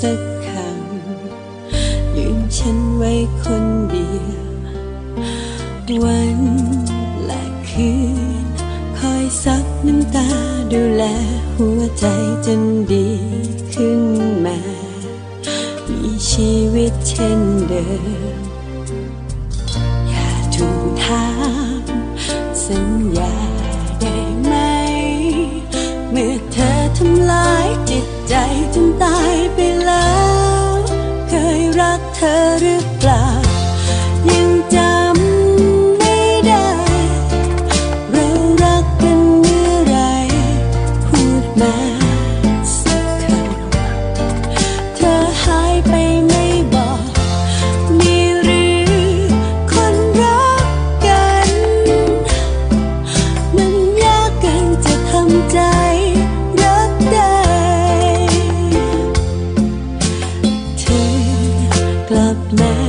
สักคำลืมฉันไว้คนเดียว วันและคืน คอยซับน้ำตาดูแลหัวใจจนดีขึ้นมา มีชีวิตเช่นเดิม อย่าทวงถามสัญญาได้ไหม เมื่อเธอทำลายจิตใจจนตายไป กลับมาพรำเพ้อสัญญาเรื่องราว